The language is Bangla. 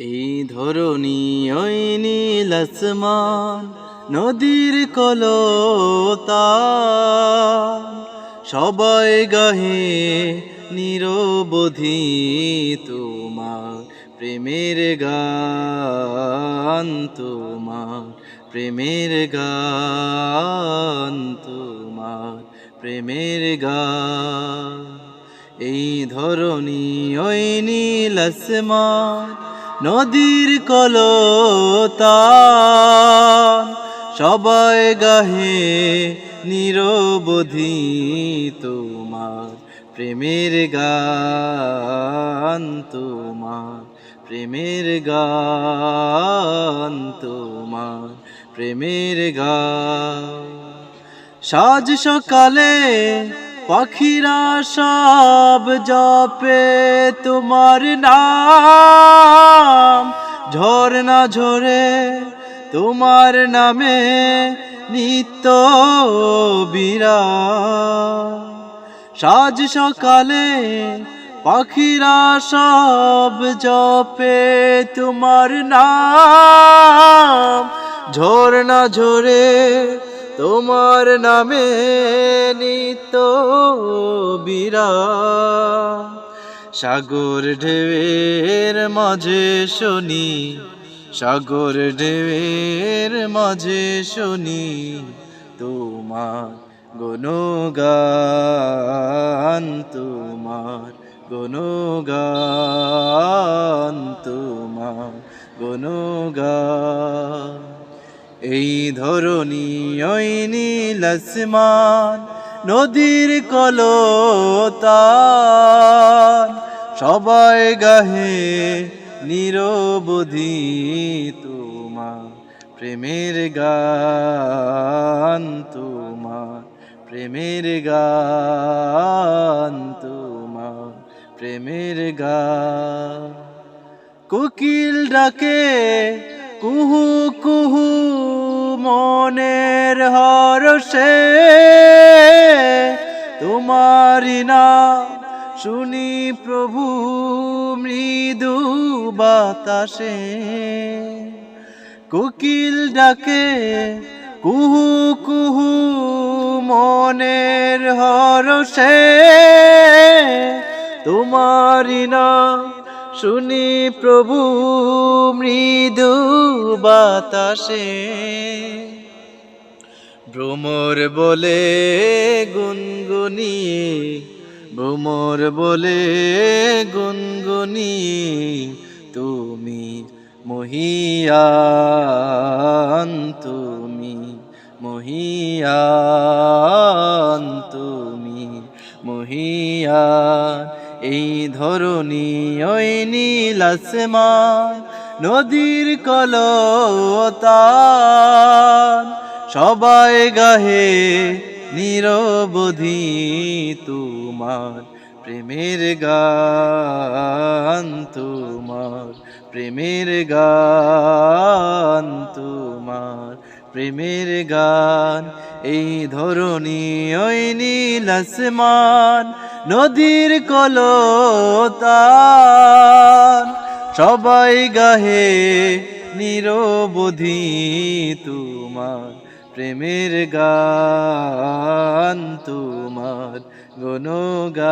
এই ধরনী ওই নীল আসমান, নদীর কলতান সবাই গাহে নিরবধি তোমার, প্রেমের গান তোমার, প্রেমের গান তোমার, প্রেমের গান। এই ধরনী ওই নীল আসমান নদীর কলতান সবাই গাহে নিরবধি তোমার প্রেমের গান, তোমার প্রেমের গান, তোমার প্রেমের গান। সাজ সকালে পাখিরা সব জপে তোমার নাম। ঝরনা ঝরে তোমার নামে নিত্য বিরা সাজ সকালে পাখিরা সব জপে তোমার নাম। ঝরনা ঝরে তোমার নামে নিত বীরা। সাগর ঢেউয়ের মাঝে শুনি, সাগর ঢেউয়ের মাঝে শুনি, তোমার গুণগান তোমার গুণগান তোমার গুণগান। এই ধরনী ওই নীল নদীর কলতান। সবাই গাহে নিরবধি তোমার প্রেমের গান, তোমার প্রেমের গান, তোমার প্রেমের গান। কোকিল ডাকে হরষে তোমারি না শুনি প্রভু, মৃদু বাতাসে। কোকিল ডাকে, কুহু কুহু, মনের হরষে। তোমারি না শুনি প্রভু, মৃদু বাতাসে। ভ্রমর বলে গুনগুনিয়ে, ভ্রমর বলে গুনগুনিয়ে, তুমি মহিয়ান তুমি মহিয়ান তুমি মহিয়ান। এই ধরনী ওই নীল আসমান, নদীর কলতান সবাই গাহে নিরবধি তোমার, প্রেমের গান তোমার, প্রেমের গান তোমার, প্রেমের গান। এই ধরনী ওই নীল আসমান, নদীর কলতান। সবাই গাহে নিরবধি তোমার প্রেমের গান তোমার গুণগান।